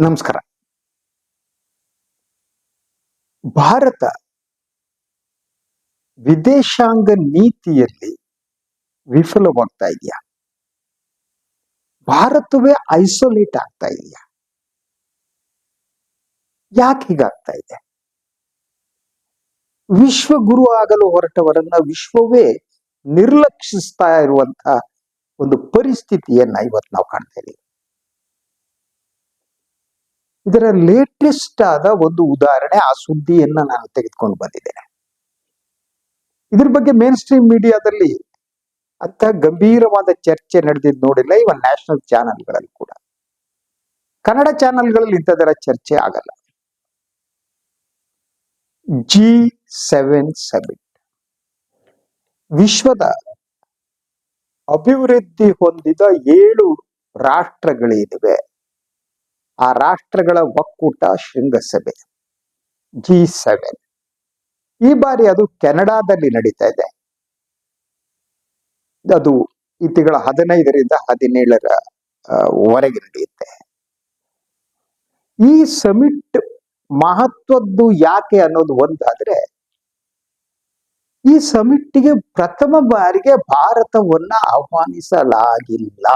ನಮಸ್ಕಾರ. ಭಾರತ ವಿದೇಶಾಂಗ ನೀತಿಯಲ್ಲಿ ವಿಫಲವಾಗ್ತಾ ಇದೆಯಾ? ಭಾರತವೇ ಐಸೋಲೇಟ್ ಆಗ್ತಾ ಇದೆಯಾ? ಯಾಕೆ ಹೀಗಾಗ್ತಾ ಇದೆ? ವಿಶ್ವ ಗುರು ಆಗಲು ಹೊರಟವರನ್ನ ವಿಶ್ವವೇ ನಿರ್ಲಕ್ಷಿಸ್ತಾ ಇರುವಂತ ಒಂದು ಪರಿಸ್ಥಿತಿಯನ್ನ ಇವತ್ತು ನಾವು ಕಾಣ್ತಾ ಇದೀವಿ. ಇದರ ಲೇಟೆಸ್ಟ್ ಆದ ಒಂದು ಉದಾಹರಣೆ ಆ ಸುದ್ದಿಯನ್ನ ನಾನು ತೆಗೆದುಕೊಂಡು ಬಂದಿದ್ದೇನೆ. ಇದ್ರ ಬಗ್ಗೆ ಮೇನ್ ಸ್ಟ್ರೀಮ್ ಮೀಡಿಯಾದಲ್ಲಿ ಅಂತ ಗಂಭೀರವಾದ ಚರ್ಚೆ ನಡೆದಿದ್ದು ನೋಡಿಲ್ಲ ಇವನ್ ನ್ಯಾಷನಲ್ ಚಾನೆಲ್ಗಳಲ್ಲಿ ಕೂಡ. ಕನ್ನಡ ಚಾನೆಲ್ಗಳಲ್ಲಿ ಇಂಥದರ ಚರ್ಚೆ ಆಗಲ್ಲ. ಜಿ ಸೆವೆನ್ ಸಮಿಟ್ ವಿಶ್ವದ ಅಭಿವೃದ್ಧಿ ಹೊಂದಿದ ಏಳು ರಾಷ್ಟ್ರಗಳೇನಿವೆ ಆ ರಾಷ್ಟ್ರಗಳ ಒಕ್ಕೂಟ ಶೃಂಗಸಭೆ, ಜಿ ಸೆವೆನ್. ಈ ಬಾರಿ ಅದು ಕೆನಡಾದಲ್ಲಿ ನಡೀತಾ ಇದೆ. ಅದು ಈ ತಿಂಗಳ ಹದಿನೈದರಿಂದ ಹದಿನೇಳರ ವರೆಗೆ ನಡೆಯುತ್ತೆ. ಈ ಸಮಿಟ್ ಮಹತ್ವದ್ದು ಯಾಕೆ ಅನ್ನೋದು ಒಂದಾದ್ರೆ, ಈ ಸಮಿಟ್ಗೆ ಪ್ರಥಮ ಬಾರಿಗೆ ಭಾರತವನ್ನ ಆಹ್ವಾನಿಸಲಾಗಿಲ್ಲ.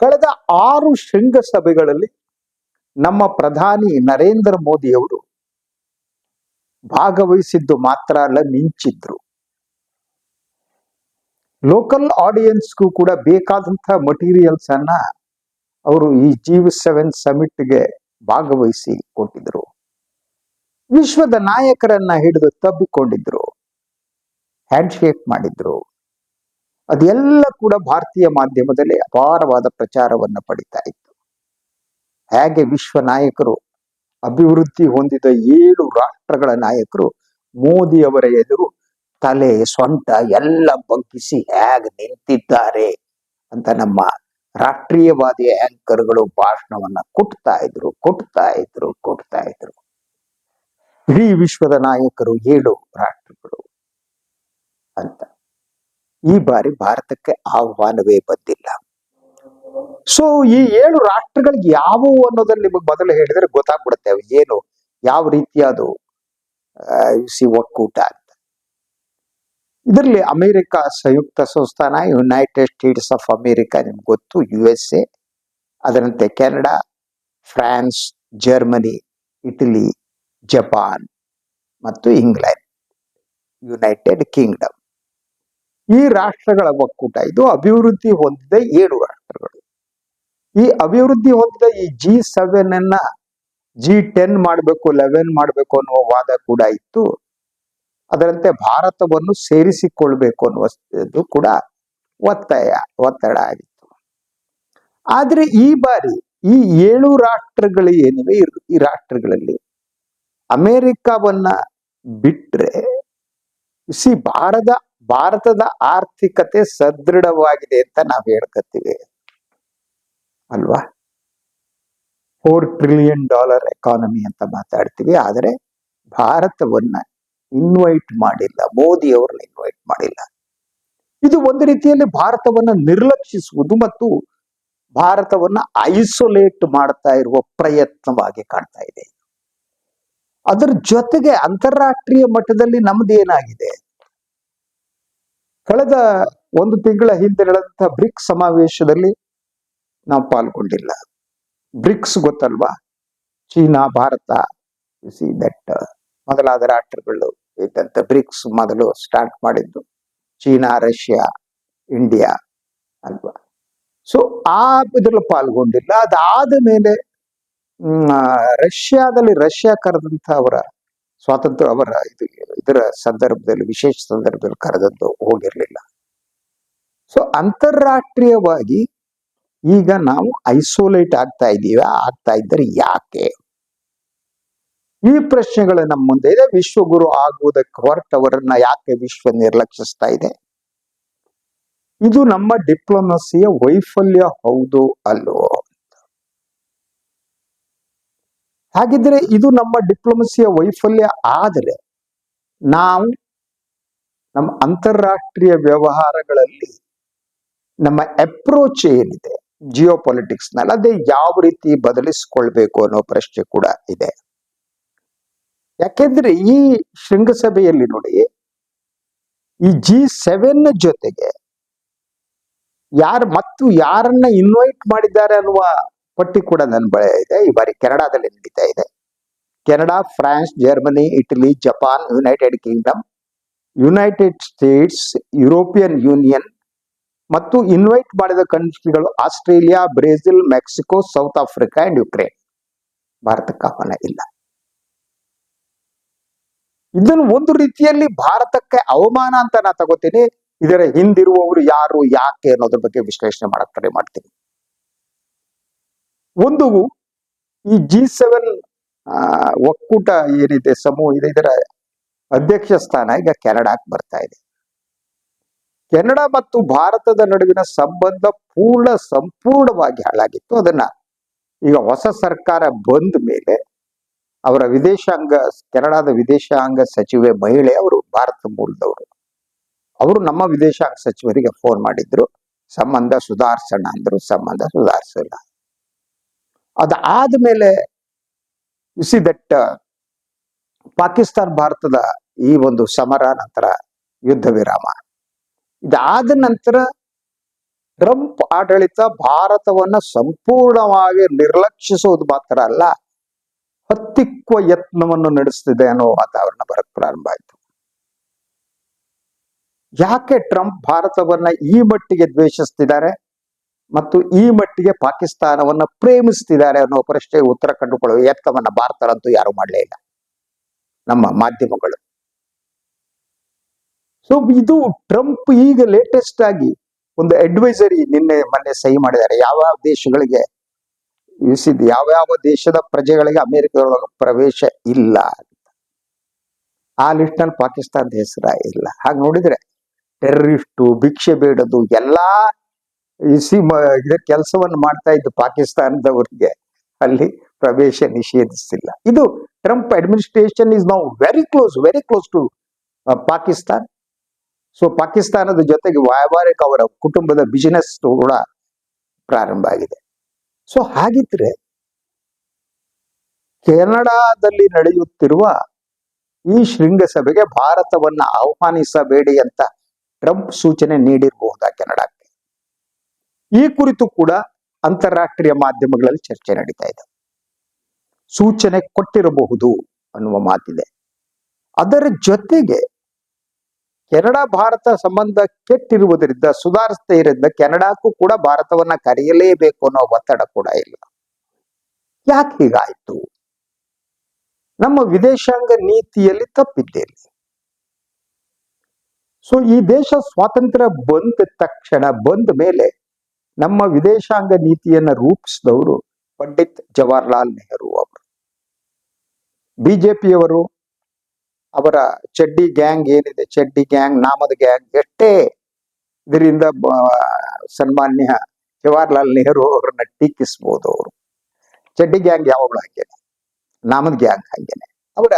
ಕಳೆದ ಆರು ಶೃಂಗಸಭೆಗಳಲ್ಲಿ ನಮ್ಮ ಪ್ರಧಾನಿ ನರೇಂದ್ರ ಮೋದಿ ಅವರು ಭಾಗವಹಿಸಿದ್ದು ಮಾತ್ರ ಅಲ್ಲ, ಮಿಂಚಿದ್ರು. ಲೋಕಲ್ ಆಡಿಯನ್ಸ್ಗೂ ಕೂಡ ಬೇಕಾದಂತಹ ಮಟೀರಿಯಲ್ಸ್ ಅನ್ನ ಅವರು ಈ ಜೀವ್ ಸೆವೆನ್ ಸಮಿಟ್ಗೆ ಭಾಗವಹಿಸಿ ಕೊಟ್ಟಿದ್ರು. ವಿಶ್ವದ ನಾಯಕರನ್ನ ಹಿಡಿದು ತಬ್ಬಿಕೊಂಡಿದ್ರು. ಹ್ಯಾಂಡ್ ಶೇಕ್ ಮಾಡಿದ್ರು. ಅದೆಲ್ಲ ಕೂಡ ಭಾರತೀಯ ಮಾಧ್ಯಮದಲ್ಲಿ ಅಪಾರವಾದ ಪ್ರಚಾರವನ್ನು ಪಡಿತಾ ಇತ್ತು. ಹೇಗೆ ವಿಶ್ವ ನಾಯಕರು ಅಭಿವೃದ್ಧಿ ಹೊಂದಿದ ಏಳು ರಾಷ್ಟ್ರಗಳ ನಾಯಕರು ಮೋದಿಯವರ ಎದುರು ತಲೆ ಸೊಂಟ ಎಲ್ಲ ಬಗ್ಗಿಸಿ ಹೇಗೆ ನಿಂತಿದ್ದಾರೆ ಅಂತ ನಮ್ಮ ರಾಷ್ಟ್ರೀಯವಾದಿ ಆಂಕರ್ಗಳು ಭಾಷಣವನ್ನ ಕೊಡ್ತಾ ಇದ್ರು ಕೊಡ್ತಾ ಇದ್ರು ಕೊಡ್ತಾ ಇದ್ರು. ಇಡೀ ವಿಶ್ವದ ನಾಯಕರು ಏಳು ರಾಷ್ಟ್ರಗಳು ಅಂತ. ಈ ಬಾರಿ ಭಾರತಕ್ಕೆ ಆಹ್ವಾನವೇ ಬಂದಿಲ್ಲ. ಸೊ ಈ ಏಳು ರಾಷ್ಟ್ರಗಳಿಗೆ ಯಾವುವು ಅನ್ನೋದನ್ನ ನಿಮಗೆ ಮೊದಲು ಹೇಳಿದ್ರೆ ಗೊತ್ತಾಗ್ಬಿಡುತ್ತೆ. ಏನು, ಯಾವ ರೀತಿಯಾದ ಸಿ ಒಕ್ಕೂಟ ಅಂತ ಇದರಲ್ಲಿ ಅಮೆರಿಕ ಸಂಯುಕ್ತ ಸಂಸ್ಥಾನ ಯುನೈಟೆಡ್ ಸ್ಟೇಟ್ಸ್ ಆಫ್ ಅಮೆರಿಕ ನಿಮ್ಗೆ ಗೊತ್ತು ಯು ಎಸ್ ಎ ಅದರಂತೆ Canada, France, Germany, Italy, Japan ಮತ್ತು ಇಂಗ್ಲೆಂಡ್ ಯುನೈಟೆಡ್ ಕಿಂಗ್ಡಮ್ ಈ ರಾಷ್ಟ್ರಗಳ ಒಕ್ಕೂಟ ಇದು ಅಭಿವೃದ್ಧಿ ಹೊಂದಿದ ಏಳು ರಾಷ್ಟ್ರಗಳು. ಈ ಅಭಿವೃದ್ಧಿ ಹೊಂದಿದ ಈ ಜಿ ಸೆವೆನ್ ಅನ್ನ ಜಿ ಟೆನ್ ಮಾಡಬೇಕು ಲೆವೆನ್ ಮಾಡಬೇಕು ಅನ್ನುವ ವಾದ ಕೂಡ ಇತ್ತು. ಅದರಂತೆ ಭಾರತವನ್ನು ಸೇರಿಸಿಕೊಳ್ಬೇಕು ಅನ್ನುವುದು ಕೂಡ ಒತ್ತಾಯ, ಒತ್ತಡ ಆಗಿತ್ತು. ಆದ್ರೆ ಈ ಬಾರಿ ಈ ಏಳು ರಾಷ್ಟ್ರಗಳು ಏನಿವೆ ಈ- ರಾಷ್ಟ್ರಗಳಲ್ಲಿ ಅಮೆರಿಕವನ್ನ ಬಿಟ್ರೆ, ಸಿ ಭಾರತ ಭಾರತದ ಆರ್ಥಿಕತೆ ಸದೃಢವಾಗಿದೆ ಅಂತ ನಾವು ಹೇಳ್ಕತ್ತೀವಿ. ಅಲ್ವಾ? ಫೋರ್ ಟ್ರಿಲಿಯನ್ ಡಾಲರ್ ಎಕಾನಮಿ ಅಂತ ಮಾತಾಡ್ತೀವಿ. ಆದರೆ ಭಾರತವನ್ನ ಇನ್ವೈಟ್ ಮಾಡಿಲ್ಲ. ಮೋದಿ ಅವರನ್ನ ಇನ್ವೈಟ್ ಮಾಡಿಲ್ಲ. ಇದು ಒಂದು ರೀತಿಯಲ್ಲಿ ಭಾರತವನ್ನ ನಿರ್ಲಕ್ಷಿಸುವುದು ಮತ್ತು ಭಾರತವನ್ನ ಐಸೋಲೇಟ್ ಮಾಡ್ತಾ ಇರುವ ಪ್ರಯತ್ನವಾಗಿ ಕಾಣ್ತಾ ಇದೆ. ಅದರ ಜೊತೆಗೆ ಅಂತಾರಾಷ್ಟ್ರೀಯ ಮಟ್ಟದಲ್ಲಿ ನಮ್ದು ಏನಾಗಿದೆ ಕಳೆದ ಒಂದು ತಿಂಗಳ ಹಿಂದೆ ನಡೆದಂತಹ ಬ್ರಿಕ್ಸ್ ಸಮಾವೇಶದಲ್ಲಿ ನಾವು ಪಾಲ್ಗೊಂಡಿಲ್ಲ. ಬ್ರಿಕ್ಸ್ ಗೊತ್ತಲ್ವಾ? ಚೀನಾ, ಭಾರತ ಸಿ ದಟ್ ಮೊದಲಾದ ರಾಷ್ಟ್ರಗಳು ಇದ್ದಂತ ಬ್ರಿಕ್ಸ್ ಮೊದಲು ಸ್ಟಾರ್ಟ್ ಮಾಡಿದ್ದು ಚೀನಾ, ರಷ್ಯಾ, ಇಂಡಿಯಾ ಅಲ್ವಾ? ಸೊ ಆ ಇದ್ರಲ್ಲಿ ಪಾಲ್ಗೊಂಡಿಲ್ಲ. ಅದಾದ ಮೇಲೆ ರಷ್ಯಾದಲ್ಲಿ ರಷ್ಯಾ ಕರೆದಂತ ಅವರ ಸ್ವಾತಂತ್ರ್ಯ ಅವರ ಇದು ಇದರ ಸಂದರ್ಭದಲ್ಲಿ, ವಿಶೇಷ ಸಂದರ್ಭದಲ್ಲಿ ಕರೆದದ್ದು ಹೋಗಿರಲಿಲ್ಲ. ಸೊ ಅಂತಾರಾಷ್ಟ್ರೀಯವಾಗಿ ಈಗ ನಾವು ಐಸೋಲೇಟ್ ಆಗ್ತಾ ಇದ್ದೀವ ಆಗ್ತಾ ಇದ್ದರೆ ಯಾಕೆ? ಈ ಪ್ರಶ್ನೆಗಳು ನಮ್ಮ ಮುಂದೆ ಇದೆ. ವಿಶ್ವಗುರು ಆಗುವುದಕ್ಕೆ ಹೊರಟವರನ್ನ ಯಾಕೆ ವಿಶ್ವ ನಿರ್ಲಕ್ಷಿಸ್ತಾ ಇದೆ? ಇದು ನಮ್ಮ ಡಿಪ್ಲೊಮಸಿಯ ವೈಫಲ್ಯ ಹೌದು ಅಲ್ವೋ ಹಾಗಿದ್ರೆ ಇದು ನಮ್ಮ ಡಿಪ್ಲೊಮಸಿಯ ವೈಫಲ್ಯ. ಆದರೆ ನಾವು ನಮ್ಮ ಅಂತಾರಾಷ್ಟ್ರೀಯ ವ್ಯವಹಾರಗಳಲ್ಲಿ ನಮ್ಮ ಅಪ್ರೋಚ್ ಏನಿದೆ? ಜಿಯೋ ಪೊಲಿಟಿಕ್ಸ್ನಲ್ಲಿ ಅದೇ ಯಾವ ರೀತಿ ಬದಲಿಸಿಕೊಳ್ಬೇಕು ಅನ್ನೋ ಪ್ರಶ್ನೆ ಕೂಡ ಇದೆ. ಯಾಕೆಂದ್ರೆ ಈ ಶೃಂಗಸಭೆಯಲ್ಲಿ ನೋಡಿ, ಈ ಜಿ ಸೆವೆನ್ ಜೊತೆಗೆ ಯಾರು ಮತ್ತು ಯಾರನ್ನ ಇನ್ವೈಟ್ ಮಾಡಿದ್ದಾರೆ ಅನ್ನುವ ಪಟ್ಟಿ ಕೂಡ ನನ್ನ ಬಳಿ ಇದೆ. ಈ ಬಾರಿ ಕೆನಡಾದಲ್ಲಿ ನಡೀತಾ ಇದೆ. Canada, France, Germany, Italy, Japan United Kingdom United States European Union ಮತ್ತು ಇನ್ವೈಟ್ ಮಾಡಿದ ಕಂಟ್ರಿಗಳು Australia, Brazil, Mexico South Africa and Ukraine ಭಾರತಕ್ಕೆ ಆಹ್ವಾನ ಇಲ್ಲ. ಇದನ್ನು ಒಂದು ರೀತಿಯಲ್ಲಿ ಭಾರತಕ್ಕೆ ಅವಮಾನ ಅಂತ ನಾ ತಗೋತೀನಿ. ಇದರ ಹಿಂದಿರುವವರು ಯಾರು, ಯಾಕೆ ಅನ್ನೋದ್ರ ಬಗ್ಗೆ ವಿಶ್ಲೇಷಣೆ ಮಾಡಕ್ ಟ್ರೈ ಮಾಡ್ತೀನಿ. ಒಂದು ಈ ಜಿ ಸೆವೆನ್ ಒಕ್ಕೂಟ ಏನಿದೆ ಸಮೂಹ ಇದೆ. ಇದರ ಅಧ್ಯಕ್ಷ ಸ್ಥಾನ ಈಗ ಕೆನಡಾಕ್ ಬರ್ತಾ ಇದೆ. ಕೆನಡಾ ಮತ್ತು ಭಾರತದ ನಡುವಿನ ಸಂಬಂಧ ಪೂರ್ಣ ಸಂಪೂರ್ಣವಾಗಿ ಹಾಳಾಗಿತ್ತು. ಅದನ್ನ ಈಗ ಹೊಸ ಸರ್ಕಾರ ಬಂದ ಮೇಲೆ ಅವರ ವಿದೇಶಾಂಗ, ಕೆನಡಾದ ವಿದೇಶಾಂಗ ಸಚಿವೆ ಮಹಿಳೆ ಅವರು ಭಾರತ ಮೂಲದವರು. ಅವರು ನಮ್ಮ ವಿದೇಶಾಂಗ ಸಚಿವರಿಗೆ ಫೋನ್ ಮಾಡಿದ್ರು. ಸಂಬಂಧ ಸುಧಾರಿಸೋಣ ಅಂದ್ರು, ಸಂಬಂಧ ಸುಧಾರಿಸಲ್ಲ ಅದಾದ್ಮೇಲೆ ಸಿ ದಟ್ ಪಾಕಿಸ್ತಾನ್ ಭಾರತದ ಈ ಒಂದು ಸಮರ ನಂತರ ಯುದ್ಧ ವಿರಾಮ. ಇದಾದ ನಂತರ ಟ್ರಂಪ್ ಆಡಳಿತ ಭಾರತವನ್ನ ಸಂಪೂರ್ಣವಾಗಿ ನಿರ್ಲಕ್ಷಿಸುವುದು ಮಾತ್ರ ಅಲ್ಲ, ಹತ್ತಿಕ್ಕುವ ಯತ್ನವನ್ನು ನಡೆಸ್ತಿದೆ ಅನ್ನೋ ವಾತಾವರಣ ಬರಕ್ ಪ್ರಾರಂಭ ಆಯ್ತು. ಯಾಕೆ ಟ್ರಂಪ್ ಭಾರತವನ್ನ ಈ ಮಟ್ಟಿಗೆ ದ್ವೇಷಿಸ್ತಿದ್ದಾರೆ? ಮತ್ತು ಈ ಮಟ್ಟಿಗೆ ಪಾಕಿಸ್ತಾನವನ್ನ ಪ್ರೇಮಿಸ್ತಿದ್ದಾರೆ ಅನ್ನೋ ಪ್ರಶ್ನೆಗೆ ಉತ್ತರ ಕಂಡುಕೊಳ್ಳುವ ಯತ್ನವನ್ನ ಭಾರತರಂತೂ ಯಾರು ಮಾಡಲೇ ಇಲ್ಲ. ನಮ್ಮ ಮಾಧ್ಯಮಗಳು. ಸೊ ಇದು ಟ್ರಂಪ್ ಈಗ ಲೇಟೆಸ್ಟ್ ಆಗಿ ಒಂದು ಅಡ್ವೈಸರಿ ನಿನ್ನೆ ಮೊನ್ನೆ ಸಹಿ ಮಾಡಿದ್ದಾರೆ. ಯಾವ ಯಾವ ದೇಶಗಳಿಗೆ ಇಳಿಸಿದ್ದು, ಯಾವ ಯಾವ ದೇಶದ ಪ್ರಜೆಗಳಿಗೆ ಅಮೆರಿಕದೊಳಗೆ ಪ್ರವೇಶ ಇಲ್ಲ ಆ ಲಿಸ್ಟ್ನಲ್ಲಿ ಪಾಕಿಸ್ತಾನದ ಹೆಸರ ಇಲ್ಲ. ಹಾಗೆ ನೋಡಿದ್ರೆ ಟೆರರಿಸ್ಟು ಭಿಕ್ಷೆ ಬೇಡದು, ಎಲ್ಲಾ ಇಸಿ ಕೆಲಸವನ್ನು ಮಾಡ್ತಾ ಇದ್ದು ಪಾಕಿಸ್ತಾನದವರಿಗೆ ಅಲ್ಲಿ ಪ್ರವೇಶ ನಿಷೇಧಿಸಿಲ್ಲ. ಇದು Trump administration is now very close very close to Pakistan. So ಪಾಕಿಸ್ತಾನದ ಜೊತೆಗೆ ವ್ಯಾವಹಾರಿಕ ಅವರ ಕುಟುಂಬದ ಬಿಸಿನೆಸ್ ಕೂಡ ಪ್ರಾರಂಭ ಆಗಿದೆ. ಸೊ ಹಾಗಿದ್ರೆ ಕೆನಡಾದಲ್ಲಿ ನಡೆಯುತ್ತಿರುವ ಈ ಶೃಂಗಸಭೆಗೆ ಭಾರತವನ್ನ ಆಹ್ವಾನಿಸಬೇಡಿ ಅಂತ ಟ್ರಂಪ್ ಸೂಚನೆ ನೀಡಿರಬಹುದಾ ಕೆನಡಾಕ್ಕೆ? ಈ ಕುರಿತು ಕೂಡ ಅಂತಾರಾಷ್ಟ್ರೀಯ ಮಾಧ್ಯಮಗಳಲ್ಲಿ ಚರ್ಚೆ ನಡೀತಾ ಇದೆ. ಸೂಚನೆ ಕೊಟ್ಟಿರಬಹುದು ಅನ್ನುವ ಮಾತಿದೆ. ಅದರ ಜೊತೆಗೆ ಕೆನಡಾ ಭಾರತ ಸಂಬಂಧ ಕೆಟ್ಟಿರುವುದರಿಂದ ಸುಧಾರಿಸ್ತಾ ಇರೋದ್ರಿಂದ ಕೆನಡಾಕ್ಕೂ ಕೂಡ ಭಾರತವನ್ನ ಕರೆಯಲೇಬೇಕು ಅನ್ನೋ ಒತ್ತಡ ಕೂಡ ಇಲ್ಲ. ಯಾಕೆ ಹೀಗಾಯ್ತು? ನಮ್ಮ ವಿದೇಶಾಂಗ ನೀತಿಯಲ್ಲಿ ತಪ್ಪಿದ್ದೇನೆ ಸೊ ಈ ದೇಶ ಸ್ವಾತಂತ್ರ್ಯ ಬಂದ ತಕ್ಷಣ ಬಂದ ಮೇಲೆ ನಮ್ಮ ವಿದೇಶಾಂಗ ನೀತಿಯನ್ನ ರೂಪಿಸಿದವರು ಪಂಡಿತ್ ಜವಾಹರ್ಲಾಲ್ ನೆಹರು ಅವರು. ಬಿಜೆಪಿಯವರು ಅವರ ಚಡ್ಡಿ ಗ್ಯಾಂಗ್ ಏನಿದೆ, ಚಡ್ಡಿ ಗ್ಯಾಂಗ್, ನಾಮದ ಗ್ಯಾಂಗ್ ಎಷ್ಟೇ ಇದರಿಂದ ಸನ್ಮಾನ್ಯ ಜವಾಹರ್ಲಾಲ್ ನೆಹರು ಅವರನ್ನ ಟೀಕಿಸಬಹುದು ಅವರು. ಚಡ್ಡಿ ಗ್ಯಾಂಗ್ ಯಾವಾಗಲೂ ಹಾಗೇನೆ? ನಾಮದ ಗ್ಯಾಂಗ್ ಹಾಗೇನೆ. ಅವರ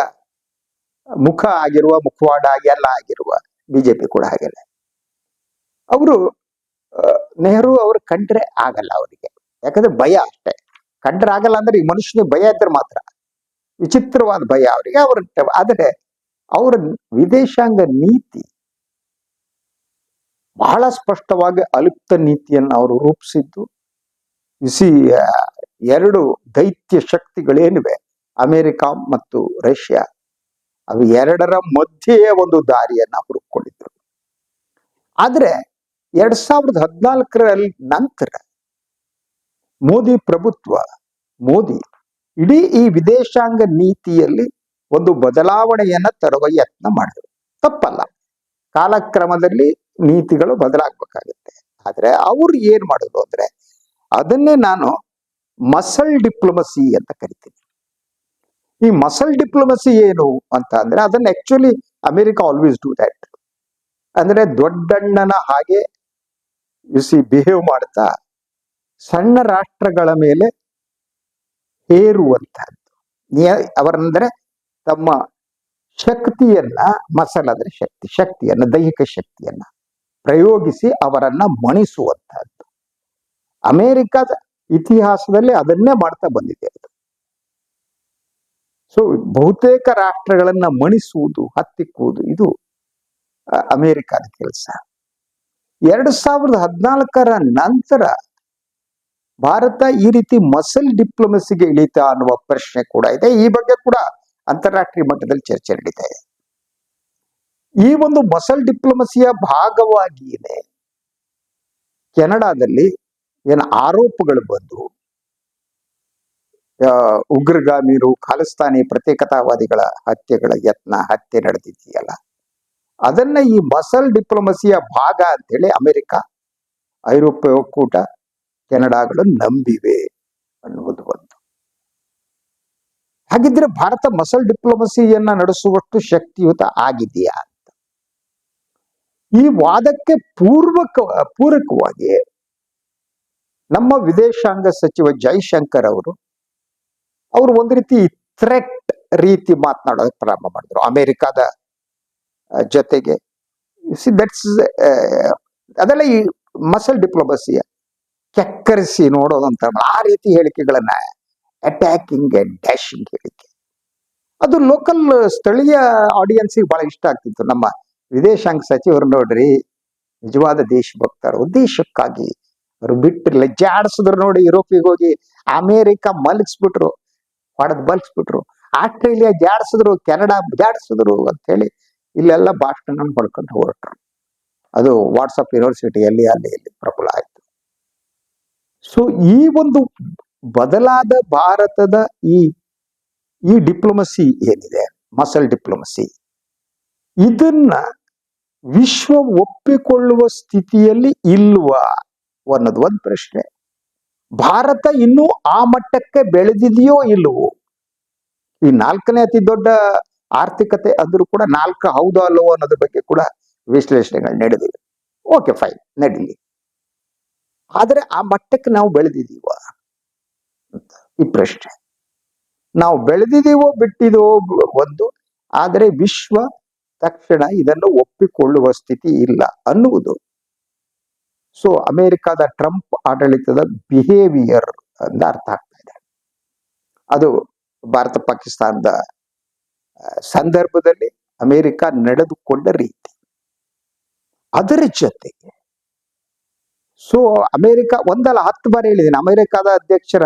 ಮುಖ ಆಗಿರುವ, ಮುಖವಾಡ, ಎಲ್ಲ ಆಗಿರುವ ಬಿಜೆಪಿ ಕೂಡ ಹಾಗೇನೆ. ಅವರು ನೆಹರು ಅವರು ಕಂಡ್ರೆ ಆಗಲ್ಲ ಅವರಿಗೆ. ಯಾಕಂದ್ರೆ ಭಯ ಅಷ್ಟೇ. ಕಂಡ್ರೆ ಆಗಲ್ಲ ಅಂದ್ರೆ ಈ ಮನುಷ್ಯನಿಗೆ ಭಯ ಇದ್ರೆ ಮಾತ್ರ. ವಿಚಿತ್ರವಾದ ಭಯ ಅವರಿಗೆ. ಅವ್ರ ಆದರೆ ಅವರ ವಿದೇಶಾಂಗ ನೀತಿ ಬಹಳ ಸ್ಪಷ್ಟವಾಗಿ ಅಲಿಪ್ತ ನೀತಿಯನ್ನು ಅವರು ರೂಪಿಸಿದ್ದು. ಬಿಸಿ ಎರಡು ದೈತ್ಯ ಶಕ್ತಿಗಳೇನಿವೆ? ಅಮೆರಿಕ ಮತ್ತು ರಷ್ಯಾ. ಅವು ಎರಡರ ಮಧ್ಯೆಯೇ ಒಂದು ದಾರಿಯನ್ನ ಹುಡುಕೊಂಡಿದ್ರು ಆದ್ರೆ ಎರಡ್ ಸಾವಿರದ ಹದಿನಾಲ್ಕರಲ್ಲಿ ನಂತರ ಮೋದಿ ಪ್ರಭುತ್ವ, ಮೋದಿ ಇಡೀ ಈ ವಿದೇಶಾಂಗ ನೀತಿಯಲ್ಲಿ ಒಂದು ಬದಲಾವಣೆಯನ್ನ ತರುವ ಯತ್ನ ಮಾಡಿದ್ರು. ತಪ್ಪಲ್ಲ. ಕಾಲಕ್ರಮದಲ್ಲಿ ನೀತಿಗಳು ಬದಲಾಗಬೇಕಾಗುತ್ತೆ. ಆದ್ರೆ ಅವ್ರು ಏನ್ ಮಾಡಿದ್ರು ಅಂದ್ರೆ ಅದನ್ನೇ ನಾನು ಮಸಲ್ ಡಿಪ್ಲೊಮಸಿ ಅಂತ ಕರಿತೀನಿ. ಈ ಮಸಲ್ ಡಿಪ್ಲೊಮಸಿ ಏನು ಅಂತ ಅಂದ್ರೆ ಅದನ್ನ actually America always do that ಅಂದ್ರೆ ದೊಡ್ಡಣ್ಣನ ಹಾಗೆ ಸಿ ಬಿಹೇವ್ ಮಾಡ್ತಾ ಸಣ್ಣ ರಾಷ್ಟ್ರಗಳ ಮೇಲೆ ಹೇರುವಂತಹದ್ದು. ಅವರಂದ್ರೆ ತಮ್ಮ ಶಕ್ತಿಯನ್ನ ಮಸಲ್ ಶಕ್ತಿ, ಶಕ್ತಿಯನ್ನ, ದೈಹಿಕ ಶಕ್ತಿಯನ್ನ ಪ್ರಯೋಗಿಸಿ ಅವರನ್ನ ಮಣಿಸುವಂತಹದ್ದು. ಅಮೇರಿಕಾದ ಇತಿಹಾಸದಲ್ಲಿ ಅದನ್ನೇ ಮಾಡ್ತಾ ಬಂದಿದೆ ಅದು. ಸೊ ಬಹುತೇಕ ರಾಷ್ಟ್ರಗಳನ್ನ ಮಣಿಸುವುದು, ಹತ್ತಿಕ್ಕುವುದು ಇದು ಅಮೆರಿಕದ ಕೆಲಸ. ಎರಡು ಸಾವಿರದ ಹದಿನಾಲ್ಕರ ನಂತರ ಭಾರತ ಈ ರೀತಿ ಮಸಲ್ ಡಿಪ್ಲೊಮಸಿಗೆ ಇಳಿತಾ ಅನ್ನುವ ಪ್ರಶ್ನೆ ಕೂಡ ಇದೆ. ಈ ಬಗ್ಗೆ ಕೂಡ ಅಂತಾರಾಷ್ಟ್ರೀಯ ಮಟ್ಟದಲ್ಲಿ ಚರ್ಚೆ ನಡೀತಾ ಇದೆ. ಈ ಒಂದು ಮಸಲ್ ಡಿಪ್ಲೊಮಸಿಯ ಭಾಗವಾಗಿಯೇ ಕೆನಡಾದಲ್ಲಿ ಏನು ಆರೋಪಗಳು ಬಂದು ಉಗ್ರಗಾಮಿರು, ಖಾಲಿಸ್ತಾನಿ ಪ್ರತ್ಯೇಕತಾವಾದಿಗಳ ಹತ್ಯೆಗಳ ಯತ್ನ, ಹತ್ಯೆ ನಡೆದಿದೆಯಲ್ಲ ಅದನ್ನ ಈ ಮಸಲ್ ಡಿಪ್ಲೊಮಸಿಯ ಭಾಗ ಅಂತೇಳಿ ಅಮೆರಿಕ, ಐರೋಪ್ಯ ಒಕ್ಕೂಟ, ಕೆನಡಾಗಳು ನಂಬಿವೆ ಅನ್ನುವುದು ಒಂದು. ಹಾಗಿದ್ರೆ ಭಾರತ ಮಸಲ್ ಡಿಪ್ಲೊಮಸಿಯನ್ನ ನಡೆಸುವಷ್ಟು ಶಕ್ತಿಯುತ ಆಗಿದೆಯಾ ಅಂತ. ಈ ವಾದಕ್ಕೆ ಪೂರ್ವಕ, ಪೂರಕವಾಗಿ ನಮ್ಮ ವಿದೇಶಾಂಗ ಸಚಿವ ಜೈಶಂಕರ್ ಅವರು ಅವರು ಒಂದು ರೀತಿ ಥ್ರೆಟ್ ರೀತಿ ಮಾತನಾಡೋದಕ್ಕೆ ಪ್ರಾರಂಭ ಮಾಡಿದ್ರು. ಅಮೆರಿಕದ ಜೊತೆಗೆ ದಟ್ಸ್ ಅದೆಲ್ಲ ಈ ಮಸಲ್ ಡಿಪ್ಲೊಮಸಿಯ ಕೆಕ್ಕರಿಸಿ ನೋಡೋದಂತ ಆ ರೀತಿ ಹೇಳಿಕೆಗಳನ್ನ ಅಟ್ಯಾಕಿಂಗ್ ಅಂಡ್ ಡ್ಯಾಶಿಂಗ್ ಹೇಳಿಕೆ. ಅದು ಲೋಕಲ್ ಸ್ಥಳೀಯ ಆಡಿಯನ್ಸಿಗೆ ಬಹಳ ಇಷ್ಟ ಆಗ್ತಿತ್ತು. ನಮ್ಮ ವಿದೇಶಾಂಗ ಸಚಿವರು ನೋಡ್ರಿ, ನಿಜವಾದ ದೇಶಭಕ್ತರು, ದೇಶಕ್ಕಾಗಿ ಅವರು ಬಿಟ್ಟರು ಲಜ್ಜೆ ಆಡಿಸಿದ್ರು ನೋಡಿ ಯುರೋಪಿಗೆ ಹೋಗಿ, ಅಮೇರಿಕ ಮಲಗಿಸ್ಬಿಟ್ರು, ಹೊಡೆದ್ ಬಲ್ಸ್ಬಿಟ್ರು ಆಸ್ಟ್ರೇಲಿಯಾ ಜಾಡಿಸಿದ್ರು, ಕೆನಡಾ ಜಾಡಿಸಿದ್ರು ಅಂತ ಹೇಳಿ ಇಲ್ಲೆಲ್ಲ ಭಾಷಣ ಪಡ್ಕೊಂಡು ಹೊರಟ್ರು. ಅದು ವಾಟ್ಸಪ್ ಯೂನಿವರ್ಸಿಟಿಯಲ್ಲಿ ಅಲ್ಲಿ ಇಲ್ಲಿ ಪ್ರಬಲ ಆಯಿತು. ಸೊ ಈ ಒಂದು ಬದಲಾದ ಭಾರತದ ಈ ಈ ಡಿಪ್ಲೊಮಸಿ ಏನಿದೆ? ಮಸಲ್ ಡಿಪ್ಲೊಮಸಿ ಇದನ್ನ ವಿಶ್ವ ಒಪ್ಪಿಕೊಳ್ಳುವ ಸ್ಥಿತಿಯಲ್ಲಿ ಇಲ್ವಾ ಅನ್ನೋದು ಒಂದು ಪ್ರಶ್ನೆ. ಭಾರತ ಇನ್ನೂ ಆ ಮಟ್ಟಕ್ಕೆ ಬೆಳೆದಿದೆಯೋ ಇಲ್ಲವೋ ಈ ನಾಲ್ಕನೇ ಅತಿ ದೊಡ್ಡ ಆರ್ಥಿಕತೆ ಅಂದ್ರೂ ಕೂಡ ನಾಲ್ಕು ಹೌದೋ ಅಲ್ಲವೋ ಅನ್ನೋದ್ರ ಬಗ್ಗೆ ಕೂಡ ವಿಶ್ಲೇಷಣೆಗಳು ನಡೆದಿವೆ. ಓಕೆ ಫೈನ್ ನಡೀಲಿ. ಆದರೆ ಆ ಮಟ್ಟಕ್ಕೆ ನಾವು ಬೆಳೆದಿದ್ದೀವ ಈ ಪ್ರಶ್ನೆ. ನಾವು ಬೆಳೆದಿದ್ದೀವೋ ಬಿಟ್ಟಿದೋ ಒಂದು, ಆದರೆ ವಿಶ್ವ ತಕ್ಷಣ ಇದನ್ನು ಒಪ್ಪಿಕೊಳ್ಳುವ ಸ್ಥಿತಿ ಇಲ್ಲ ಅನ್ನುವುದು. ಸೊ ಅಮೆರಿಕದ ಟ್ರಂಪ್ ಆಡಳಿತದ ಬಿಹೇವಿಯರ್ ಅಂತ ಅರ್ಥ ಆಗ್ತಾ ಇದೆ. ಅದು ಭಾರತ ಪಾಕಿಸ್ತಾನದ ಸಂದರ್ಭದಲ್ಲಿ ಅಮೆರಿಕ ನಡೆದುಕೊಂಡ ರೀತಿ. ಅದರ ಜೊತೆಗೆ ಸೊ, ಅಮೆರಿಕ ಒಂದಲ್ಲ, ಹತ್ತು ಬಾರಿ ಹೇಳಿದ್ದೀನಿ. ಅಮೆರಿಕದ ಅಧ್ಯಕ್ಷರ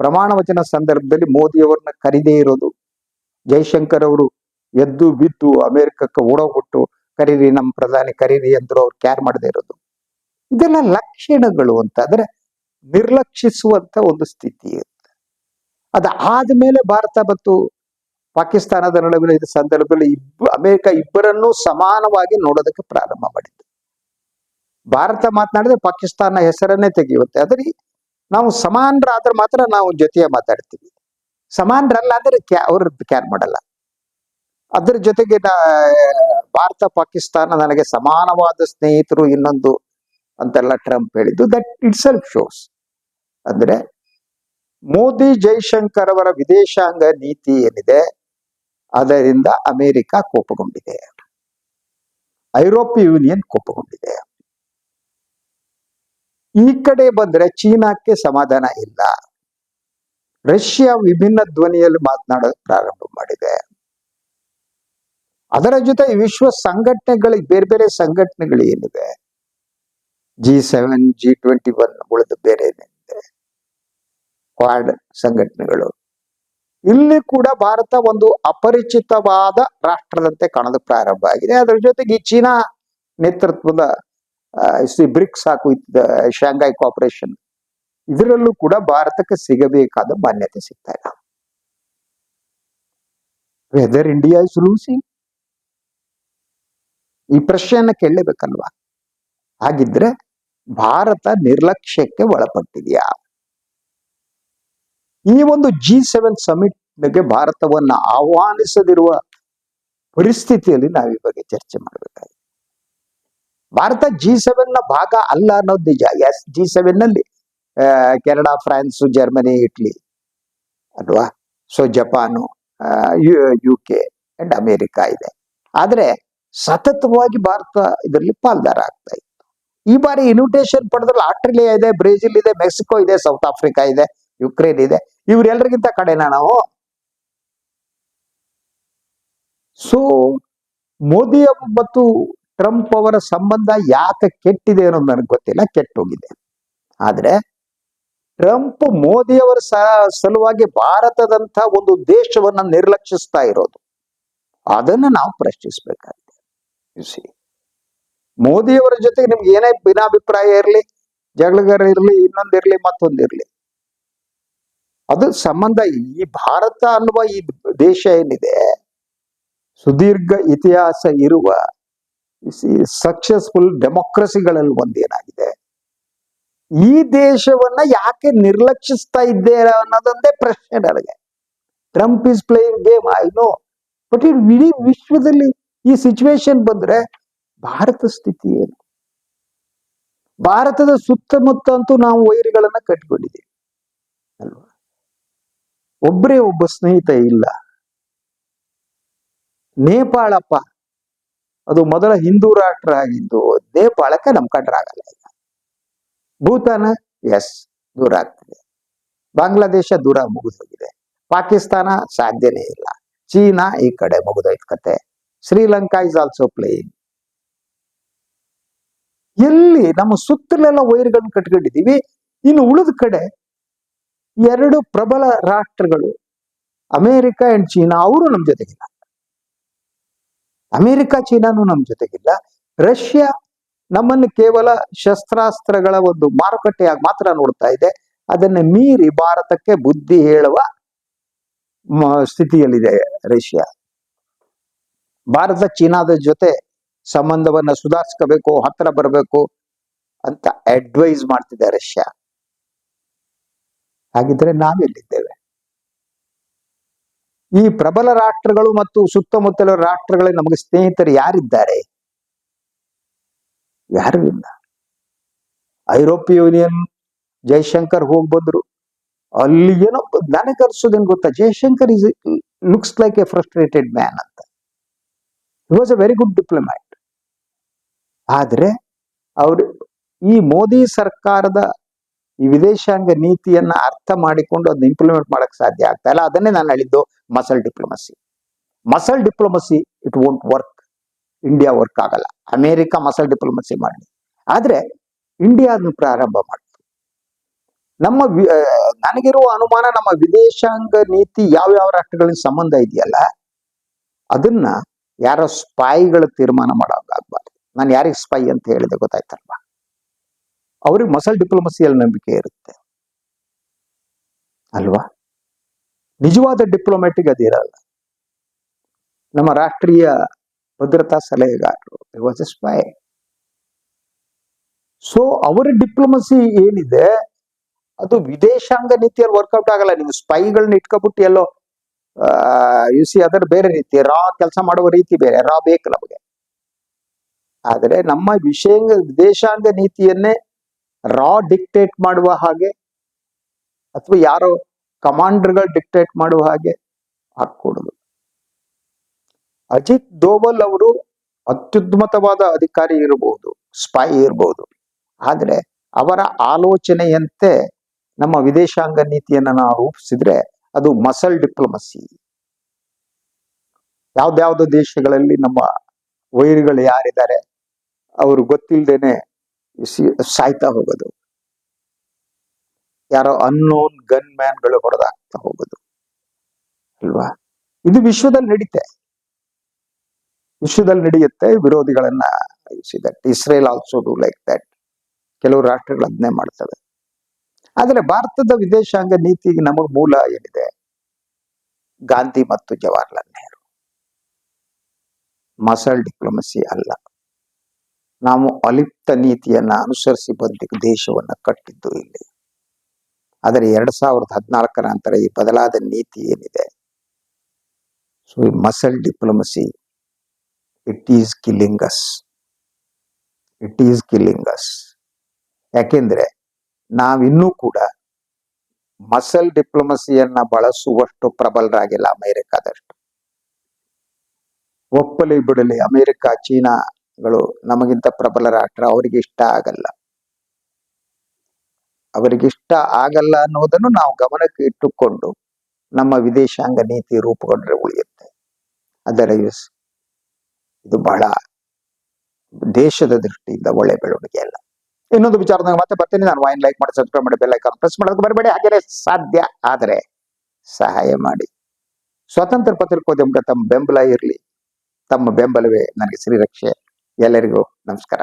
ಪ್ರಮಾಣ ವಚನ ಸಂದರ್ಭದಲ್ಲಿ ಮೋದಿಯವರನ್ನ ಕರೀದೇ ಇರೋದು. ಜೈಶಂಕರ್ ಅವರು ಎದ್ದು ಬಿದ್ದು ಅಮೆರಿಕಕ್ಕೆ ಓಡೋಗ್ಬಿಟ್ಟು, ಕರೀರಿ ನಮ್ಮ ಪ್ರಧಾನಿ, ಕರೀರಿ ಅಂದ್ರು ಅವ್ರು ಕ್ಯಾರ್ ಮಾಡದೇ ಇರೋದು. ಇದೆಲ್ಲ ಲಕ್ಷಣಗಳು ಅಂತ. ಅಂದ್ರೆ ನಿರ್ಲಕ್ಷಿಸುವಂತ ಒಂದು ಸ್ಥಿತಿ ಇರುತ್ತೆ. ಅದಾದ್ಮೇಲೆ ಭಾರತ ಮತ್ತು ಪಾಕಿಸ್ತಾನದ ನಡುವಿನ ಸಂದರ್ಭದಲ್ಲಿ ಇಬ್ಬ ಅಮೆರಿಕ ಇಬ್ಬರನ್ನೂ ಸಮಾನವಾಗಿ ನೋಡೋದಕ್ಕೆ ಪ್ರಾರಂಭ ಮಾಡಿದ್ದು. ಭಾರತ ಮಾತನಾಡಿದ್ರೆ ಪಾಕಿಸ್ತಾನ ಹೆಸರನ್ನೇ ತೆಗೆಯುತ್ತೆ ಆದರೆ ನಾವು ಸಮಾನರಾದ್ರೆ ಮಾತ್ರ ನಾವು ಜೊತೆಯ ಮಾತಾಡ್ತೀವಿ. ಸಮಾನರಲ್ಲ ಅಂದ್ರೆ ಕ್ಯಾ, ಅವ್ರ ಕ್ಯಾರ್ ಮಾಡಲ್ಲ. ಅದ್ರ ಜೊತೆಗೆ ಭಾರತ, ಪಾಕಿಸ್ತಾನ ನನಗೆ ಸಮಾನವಾದ ಸ್ನೇಹಿತರು ಇನ್ನೊಂದು ಅಂತೆಲ್ಲ ಟ್ರಂಪ್ ಹೇಳಿದ್ದು. ದಟ್ ಇಟ್ ಸೆಲ್ಫ್ ಶೋಸ್ ಅಂದ್ರೆ ಮೋದಿ, ಜೈಶಂಕರ್ ಅವರ ವಿದೇಶಾಂಗ ನೀತಿ ಏನಿದೆ? ಅದರಿಂದ ಅಮೆರಿಕ ಕೋಪಗೊಂಡಿದೆ. ಐರೋಪ್ಯ ಯೂನಿಯನ್ ಕೋಪಗೊಂಡಿದೆ. ಈ ಕಡೆ ಬಂದ್ರೆ ಚೀನಾಕ್ಕೆ ಸಮಾಧಾನ ಇಲ್ಲ. ರಷ್ಯಾ ವಿಭಿನ್ನ ಧ್ವನಿಯಲ್ಲಿ ಮಾತನಾಡಲು ಪ್ರಾರಂಭ ಮಾಡಿದೆ. ಅದರ ಜೊತೆ ವಿಶ್ವ ಸಂಘಟನೆಗಳಿಗೆ ಬೇರೆ ಬೇರೆ ಸಂಘಟನೆಗಳು ಏನಿವೆ G seven, G twenty one ಉಳಿದು ಬೇರೆ ಏನಿದೆ? ಕ್ವಾಡ್ ಸಂಘಟನೆಗಳು. ಇಲ್ಲಿ ಕೂಡ ಭಾರತ ಒಂದು ಅಪರಿಚಿತವಾದ ರಾಷ್ಟ್ರದಂತೆ ಕಾಣೋದು ಪ್ರಾರಂಭ ಆಗಿದೆ. ಅದರ ಜೊತೆಗೆ ಈ ಚೀನಾ ನೇತೃತ್ವದ ಬ್ರಿಕ್ಸ್ ಹಾಕು ಶಾಂಘೈ ಕೋಪರೇಷನ್ ಇದರಲ್ಲೂ ಕೂಡ ಭಾರತಕ್ಕೆ ಸಿಗಬೇಕಾದ ಮಾನ್ಯತೆ ಸಿಗ್ತಾ ಇಲ್ಲ. ವೆದರ್ ಇಂಡಿಯಾ ಇಸ್ ಲೂಸಿಂಗ್ ಈ ಪ್ರಶ್ನೆಯನ್ನ ಕೇಳಲೇಬೇಕಲ್ವಾ? ಹಾಗಿದ್ರೆ ಭಾರತ ನಿರ್ಲಕ್ಷ್ಯಕ್ಕೆ ಒಳಪಟ್ಟಿದೆಯಾ? ಈ ಒಂದು ಜಿ ಸೆವೆನ್ ಸಮಿಟ್ಗೆ ಭಾರತವನ್ನ ಆಹ್ವಾನಿಸದಿರುವ ಪರಿಸ್ಥಿತಿಯಲ್ಲಿ ನಾವು ಈ ಬಗ್ಗೆ ಚರ್ಚೆ ಮಾಡಬೇಕಾಗಿದೆ. ಭಾರತ ಜಿ ಸೆವೆನ್ನ ಭಾಗ ಅಲ್ಲ ಅನ್ನೋದು ನಿಜ. ಎಸ್ ಜಿ ಸೆವೆನ್ನಲ್ಲಿ ಕೆನಡಾ, ಫ್ರಾನ್ಸ್, ಜರ್ಮನಿ, ಇಟ್ಲಿ ಅಲ್ವಾ? So Japan U K and America ಇದೆ. ಆದ್ರೆ ಸತತವಾಗಿ ಭಾರತ ಇದರಲ್ಲಿ ಪಾಲ್ದಾರ ಆಗ್ತಾ ಇತ್ತು. ಈ ಬಾರಿ ಇನ್ವಿಟೇಷನ್ ಪಡೆದ್ರಲ್ಲಿ ಆಸ್ಟ್ರೇಲಿಯಾ ಇದೆ, ಬ್ರೆಜಿಲ್ ಇದೆ, ಮೆಕ್ಸಿಕೋ ಇದೆ, ಸೌತ್ ಆಫ್ರಿಕಾ ಇದೆ, ಯುಕ್ರೇನ್ ಇದೆ. ಇವರೆಲ್ಲರಿಗಿಂತ ಕಡೆನಾ ನಾವು? ಸೊ ಮೋದಿ ಮತ್ತು ಟ್ರಂಪ್ ಅವರ ಸಂಬಂಧ ಯಾಕೆ ಕೆಟ್ಟಿದೆ ಅನ್ನೋದು ನನಗೆ ಗೊತ್ತಿಲ್ಲ, ಕೆಟ್ಟೋಗಿದೆ. ಆದ್ರೆ ಟ್ರಂಪ್ ಮೋದಿ ಅವರ ಸ- ಸಲುವಾಗಿ ಭಾರತದಂತ ಒಂದು ದೇಶವನ್ನ ನಿರ್ಲಕ್ಷಿಸ್ತಾ ಇರೋದು. ಅದನ್ನ ನಾವು ಪ್ರಶ್ನಿಸ್ಬೇಕಾಗಿದೆ. ಸಿ ಮೋದಿಯವರ ಜೊತೆಗೆ ನಿಮ್ಗೆ ಏನೇ ಭಿನ್ನಾಭಿಪ್ರಾಯ ಇರಲಿ, ಜಗಳಗಾರ ಇರಲಿ ಇನ್ನೊಂದಿರ್ಲಿ ಮತ್ತೊಂದಿರ್ಲಿ ಅದು ಸಂಬಂಧ ಈ ಭಾರತ ಅನ್ನುವ ಈ ದೇಶ ಏನಿದೆ, ಸುದೀರ್ಘ ಇತಿಹಾಸ ಇರುವ ಸಕ್ಸಸ್ಫುಲ್ ಡೆಮೋಕ್ರಸಿಗಳಲ್ಲಿ ಒಂದೇನಾಗಿದೆ ಈ ದೇಶವನ್ನ ಯಾಕೆ ನಿರ್ಲಕ್ಷಿಸ್ತಾ ಇದ್ದೆ ಅನ್ನೋದೊಂದೇ ಪ್ರಶ್ನೆ ನನಗೆ. Trump is playing game I know but ಇಡೀ ವಿಶ್ವದಲ್ಲಿ ಈ ಸಿಚುವೇಶನ್ ಬಂದ್ರೆ ಭಾರತ ಸ್ಥಿತಿ ಏನು? ಭಾರತದ ಸುತ್ತಮುತ್ತ ಅಂತೂ ನಾವು ವೈರಿಗಳನ್ನ ಕಟ್ಕೊಂಡಿದ್ದೀವಿ, ಅಲ್ವಾ? ಒಬ್ಬರೇ ಒಬ್ಬ ಸ್ನೇಹಿತ ಇಲ್ಲ. ನೇಪಾಳಪ್ಪ. ಅದು ಮೊದಲ ಹಿಂದೂ ರಾಷ್ಟ್ರ ಆಗಿದ್ದು ನೇಪಾಳಕ್ಕೆ ನಮ್ ಕಂಡ್ರಾಗಲ್ಲ ಈಗ. ಭೂತಾನ, ಎಸ್, ದೂರ ಆಗ್ತಿದೆ. ಬಾಂಗ್ಲಾದೇಶ ದೂರ ಮುಗಿದೋಗಿದೆ. ಪಾಕಿಸ್ತಾನ ಸಾಧ್ಯನೇ ಇಲ್ಲ. ಚೀನಾ ಈ ಕಡೆ ಮುಗಿದೋಯ್ತು ಕತೆ ಶ್ರೀಲಂಕಾ ಇಸ್ ಆಲ್ಸೋ ಪ್ಲೇಯಿಂಗ್ ಎಲ್ಲಿ ನಮ್ಮ ಸುತ್ತಲೆಲ್ಲ ವೈರ್ಗಳನ್ನ ಕಟ್ಕೊಂಡಿದೀವಿ ಇನ್ನು ಉಳಿದ ಕಡೆ ಎರಡು ಪ್ರಬಲ ರಾಷ್ಟ್ರಗಳು, ಅಮೇರಿಕ ಅಂಡ್ ಚೀನಾ, ಅವರು ನಮ್ಮ ಜೊತೆಗಿಲ್ಲ. ಅಮೇರಿಕ, ಚೀನಾನು ನಮ್ಮ ಜೊತೆಗಿಲ್ಲ. ರಷ್ಯಾ ನಮ್ಮನ್ನು ಕೇವಲ ಶಸ್ತ್ರಾಸ್ತ್ರಗಳ ಒಂದು ಮಾರುಕಟ್ಟೆಯಾಗಿ ಮಾತ್ರ ನೋಡ್ತಾ ಇದೆ. ಅದನ್ನ ಮೀರಿ ಭಾರತಕ್ಕೆ ಬುದ್ಧಿ ಹೇಳುವ ಸ್ಥಿತಿಯಲ್ಲಿದೆ ರಷ್ಯಾ. ಭಾರತ, ಚೀನಾದ ಜೊತೆ ಸಂಬಂಧವನ್ನ ಸುಧಾರಿಸ್ಕೋಬೇಕು, ಹತ್ರ ಬರಬೇಕು ಅಂತ ಅಡ್ವೈಸ್ ಮಾಡ್ತಿದೆ ರಷ್ಯಾ. ಹಾಗಿದ್ರೆ ನಾವೆಲ್ಲಿದ್ದೇವೆ? ಈ ಪ್ರಬಲ ರಾಷ್ಟ್ರಗಳು ಮತ್ತು ಸುತ್ತಮುತ್ತಲ ರಾಷ್ಟ್ರಗಳೇ ನಮಗೆ ಸ್ನೇಹಿತರು ಯಾರಿದ್ದಾರೆ? ಯಾರು ಇಲ್ಲ. ಐರೋಪ್ಯ ಯೂನಿಯನ್, ಜೈಶಂಕರ್ ಹೋಗಿ ಬಂದ್ರು. ಅಲ್ಲಿ ಏನೋ ನನಗೆ ಅನ್ಸೋದೇನು ಗೊತ್ತಾ? Jaishankar is looks like a frustrated man ಅಂತ. Was a very good diplomat ಆದ್ರೆ, ಅವರು ಈ ಮೋದಿ ಸರ್ಕಾರದ ಈ ವಿದೇಶಾಂಗ ನೀತಿಯನ್ನ ಅರ್ಥ ಮಾಡಿಕೊಂಡು ಅದನ್ನ ಇಂಪ್ಲಿಮೆಂಟ್ ಮಾಡಕ್ ಸಾಧ್ಯ ಆಗ್ತಾ ಇಲ್ಲ. ಅದನ್ನೇ ನಾನು ಹೇಳಿದ್ದು muscle diplomacy muscle diplomacy it won't work India work ಆಗಲ್ಲ. ಅಮೆರಿಕ ಮಸಲ್ ಡಿಪ್ಲೊಮಸಿ ಮಾಡಲಿ. ಆದ್ರೆ ಇಂಡಿಯಾ ಅದನ್ನು ಪ್ರಾರಂಭ ಮಾಡ್ತು ನಮ್ಮ ನನಗಿರುವ ಅನುಮಾನ ನಮ್ಮ ವಿದೇಶಾಂಗ ನೀತಿ ಯಾವ ಯಾವ ರಾಷ್ಟ್ರಗಳಿಗೆ ಸಂಬಂಧ ಇದೆಯಲ್ಲ, ಅದನ್ನ ಯಾರೋ ಸ್ಪೈಗಳು ತೀರ್ಮಾನ ಮಾಡೋಕ್ಕಾಗಬಾರ್ದು ನಾನು ಯಾರಿಗೆ ಸ್ಪೈ ಅಂತ ಹೇಳಿದೆ ಗೊತ್ತಾಯ್ತಲ್ವಾ? ಅವ್ರಿಗೆ ಮಸಲ್ ಡಿಪ್ಲೊಮಸಿಯಲ್ಲಿ ನಂಬಿಕೆ ಇರುತ್ತೆ. ಅಲ್ವಾ? ನಿಜವಾದ ಡಿಪ್ಲೊಮ್ಯಾಟಿಕ್ ಅದಿರಲ್ಲ. ನಮ್ಮ ರಾಷ್ಟ್ರೀಯ ಭದ್ರತಾ ಸಲಹೆಗಾರರು ವಾಸ್ ಎ ಸ್ಪೈ ಸೊ ಅವರ ಡಿಪ್ಲೊಮಸಿ ಏನಿದೆ, ಅದು ವಿದೇಶಾಂಗ ನೀತಿಯಲ್ಲಿ ವರ್ಕೌಟ್ ಆಗಲ್ಲ. ನೀವು ಸ್ಪೈಗಳನ್ನ ಇಟ್ಕೊಬಿಟ್ಟು ಎಲ್ಲೋ ಯು ಸಿ ಅದರ ಬೇರೆ ರೀತಿ ರಾ ಕೆಲಸ ಮಾಡುವ ರೀತಿ ಬೇರೆ ರಾ ಬೇಕು ನಮಗೆ. ಆದರೆ ನಮ್ಮ ವಿಷಯ ವಿದೇಶಾಂಗ ನೀತಿಯನ್ನೇ ರಾ ಡಿಕ್ಟೇಟ್ ಮಾಡುವ ಹಾಗೆ ಅಥವಾ ಯಾರೋ ಕಮಾಂಡರ್ಗಳು ಡಿಕ್ಟೇಟ್ ಮಾಡುವ ಹಾಗೆ ಹಾಕೊಡುದು ಅಜಿತ್ ದೋವಲ್ ಅವರು ಅತ್ಯುದ್ಮತವಾದ ಅಧಿಕಾರಿ ಇರಬಹುದು, ಸ್ಪೈ ಇರಬಹುದು. ಆದ್ರೆ ಅವರ ಆಲೋಚನೆಯಂತೆ ನಮ್ಮ ವಿದೇಶಾಂಗ ನೀತಿಯನ್ನ ನಾವು ರೂಪಿಸಿದ್ರೆ ಅದು ಮಸಲ್ ಡಿಪ್ಲೊಮಸಿ. ಯಾವ್ದ್ಯಾವ್ದು ದೇಶಗಳಲ್ಲಿ ನಮ್ಮ ವೈರಿಗಳು ಯಾರಿದ್ದಾರೆ, ಅವರು ಗೊತ್ತಿಲ್ಲದೇನೆ ಸಾಯ್ತಾ ಹೋಗೋದು. ಯಾರೋ ಅನ್ನೋನ್ ಗನ್ ಮ್ಯಾನ್ಗಳು ಹೊಡೆದಾಗ್ತಾ ಹೋಗೋದು. ಅಲ್ವಾ? ಇದು ವಿಶ್ವದಲ್ಲಿ ನಡೀತೆ. ವಿಶ್ವದಲ್ಲಿ ನಡೆಯುತ್ತೆ, ವಿರೋಧಿಗಳನ್ನ Israel also do like that ಕೆಲವು ರಾಷ್ಟ್ರಗಳು ಅದನ್ನೇ ಮಾಡ್ತವೆ. ಆದರೆ ಭಾರತದ ವಿದೇಶಾಂಗ ನೀತಿಗೆ ನಮಗ್ ಮೂಲ ಏನಿದೆ? ಗಾಂಧಿ ಮತ್ತು ಜವಾಹರ್ಲಾಲ್ ನೆಹರು. ಮಸಲ್ ಡಿಪ್ಲೊಮಸಿ ಅಲ್ಲ. ನಾವು ಅಲಿಪ್ತ ನೀತಿಯನ್ನ ಅನುಸರಿಸಿ ಬಂದ ದೇಶವನ್ನ ಕಟ್ಟಿದ್ದು ಇಲ್ಲಿ. ಆದರೆ ಎರಡು ಸಾವಿರದ ಹದಿನಾಲ್ಕರ ನಂತರ ಈ ಬದಲಾದ ನೀತಿ ಏನಿದೆ? ಸೊ ಈ muscle diplomacy it is killing us it is killing ಯಾಕೆಂದ್ರೆ ನಾವಿನ್ನೂ ಕೂಡ ಮಸಲ್ ಡಿಪ್ಲೊಮಸಿಯನ್ನ ಬಳಸುವಷ್ಟು ಪ್ರಬಲರಾಗಿಲ್ಲ ಅಮೆರಿಕಾದಷ್ಟು. ಒಪ್ಪಲಿ ಬಿಡಲಿ, ಅಮೆರಿಕ, ಚೀನಾ ಗಳು ನಮಗಿಂತ ಪ್ರಬಲ ರಾಷ್ಟ್ರ ಅವರಿಗೆ ಇಷ್ಟ ಆಗಲ್ಲ. ಅವರಿಗೆ ಇಷ್ಟ ಆಗಲ್ಲ ಅನ್ನೋದನ್ನು ನಾವು ಗಮನಕ್ಕೆ ಇಟ್ಟುಕೊಂಡು ನಮ್ಮ ವಿದೇಶಾಂಗ ನೀತಿ ರೂಪುಗೊಂಡ್ರೆ ಉಳಿಯುತ್ತೆ. ಅದರ ಯೂಸ್ ಇದು ಬಹಳ ದೇಶದ ದೃಷ್ಟಿಯಿಂದ ಒಳ್ಳೆ ಬೆಳವಣಿಗೆ ಅಲ್ಲ. ಇನ್ನೊಂದು ವಿಚಾರದಾಗ ಮತ್ತೆ ಬರ್ತೀನಿ. ನಾನು ವೈನ್ ಲೈಕ್ ಮಾಡಿ ಸಬ್ಸ್ಕ್ರೈಬ್ ಮಾಡಿ ಬೆಲ್ ಐಕಾನ್ ಪ್ರೆಸ್ ಮಾಡೋದಕ್ಕೆ ಬರಬೇಡಿ. ಹಾಗೆ ಸಾಧ್ಯ ಆದರೆ ಸಹಾಯ ಮಾಡಿ. ಸ್ವತಂತ್ರ ಪತ್ರಿಕೋದ್ಯಮಕ್ಕೆ ತಮ್ಮ ಬೆಂಬಲ ಇರಲಿ. ತಮ್ಮ ಬೆಂಬಲವೇ ನನಗೆ ಶ್ರೀರಕ್ಷೆ ಎಲ್ಲರಿಗೂ ನಮಸ್ಕಾರ.